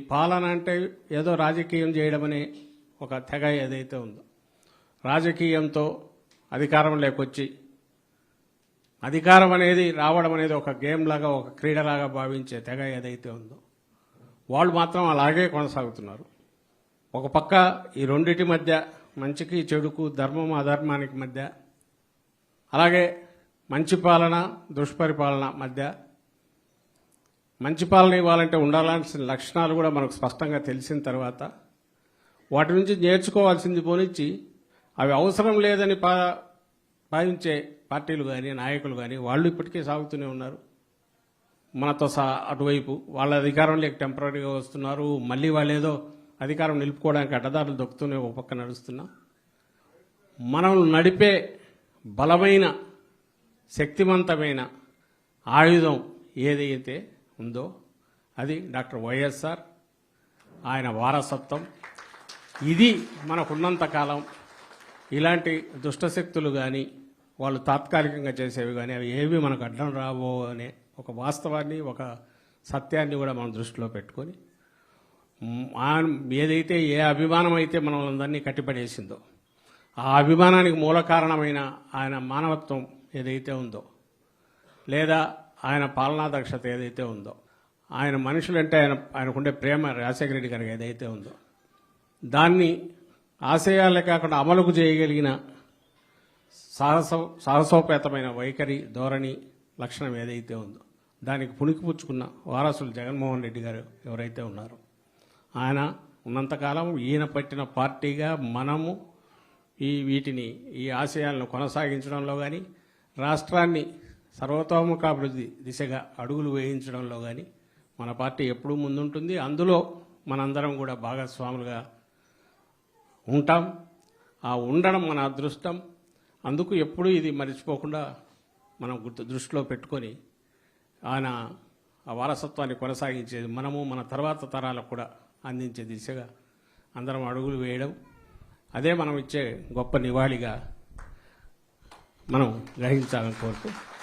ఈ పాలన అంటే ఏదో రాజకీయం చేయడమనే ఒక తెగ ఏదైతే ఉందో. రాజకీయంతో అధికారం లేకొచ్చి అధికారం అనేది రావడం అనేది ఒక గేమ్ లాగా ఒక క్రీడలాగా భావించే తెగ ఏదైతే ఉందో వాళ్ళు మాత్రం అలాగే కొనసాగుతున్నారు. ఒక పక్క ఈ రెండింటి మధ్య మంచికి చెడుకు ధర్మం అధర్మానికి మధ్య అలాగే మంచి పాలన దుష్పరిపాలన మధ్య మంచి పాలన ఇవ్వాలంటే ఉండాల్సిన లక్షణాలు కూడా మనకు స్పష్టంగా తెలిసిన తర్వాత వాటి నుంచి నేర్చుకోవాల్సింది పోనిచ్చి అవి అవసరం లేదని పా భావించే పార్టీలు కానీ నాయకులు కానీ వాళ్ళు ఇప్పటికే సాగుతూనే ఉన్నారు. మనతో సహా అటువైపు వాళ్ళ అధికారంలోకి టెంపరీగా వస్తున్నారు. మళ్ళీ వాళ్ళు ఏదో అధికారం నిలుపుకోవడానికి అడ్డదారులు దొక్కుతూనే ఒక పక్క నడుస్తున్నాం. మనం నడిపే బలమైన శక్తివంతమైన ఆయుధం ఏదైతే ఉందో? అది డాక్టర్ వైఎస్ఆర్ ఆయన వారసత్వం. ఇది మనకున్నంతకాలం ఇలాంటి దుష్టశక్తులు కానీ వాళ్ళు తాత్కాలికంగా చేసేవి కానీ అవి ఏవి మనకు అడ్డం రావో అనే ఒక వాస్తవాన్ని ఒక సత్యాన్ని కూడా మనం దృష్టిలో పెట్టుకొని ఏదైతే ఏ అభిమానం అయితే మనం అందరినీ కట్టిపడేసిందో ఆ అభిమానానికి మూల కారణమైన ఆయన మానవత్వం ఏదైతే ఉందో లేదా ఆయన పాలనా దక్షత ఏదైతే ఉందో ఆయన మనుషులంటే ఆయన ఆయనకుండే ప్రేమ రాజశేఖర రెడ్డి గారికి ఏదైతే ఉందో దాన్ని ఆశయాలే కాకుండా అమలుకు చేయగలిగిన సాహస సాహసోపేతమైన వైఖరి ధోరణి లక్షణం ఏదైతే ఉందో దానికి పుణికిపుచ్చుకున్న వారసులు జగన్మోహన్ రెడ్డి గారు ఎవరైతే ఉన్నారో ఆయన ఉన్నంతకాలం ఈయన పట్టిన పార్టీగా మనము ఈ వీటిని ఈ ఆశయాలను కొనసాగించడంలో కానీ రాష్ట్రాన్ని సర్వతోముఖాభివృద్ధి దిశగా అడుగులు వేయించడంలో కానీ మన పార్టీ ఎప్పుడూ ముందుంటుంది. అందులో మనందరం కూడా భాగస్వాములుగా ఉంటాం. ఆ ఉండడం మన అదృష్టం. అందుకు ఎప్పుడూ ఇది మర్చిపోకుండా మనం గుర్తు దృష్టిలో పెట్టుకొని ఆయన ఆ వారసత్వాన్ని కొనసాగించేది మనము మన తర్వాత తరాలకు కూడా అందించే దిశగా అందరం అడుగులు వేయడం. అదే మనం ఇచ్చే గొప్ప నివాళిగా మనం గ్రహించాలని కోరుతూ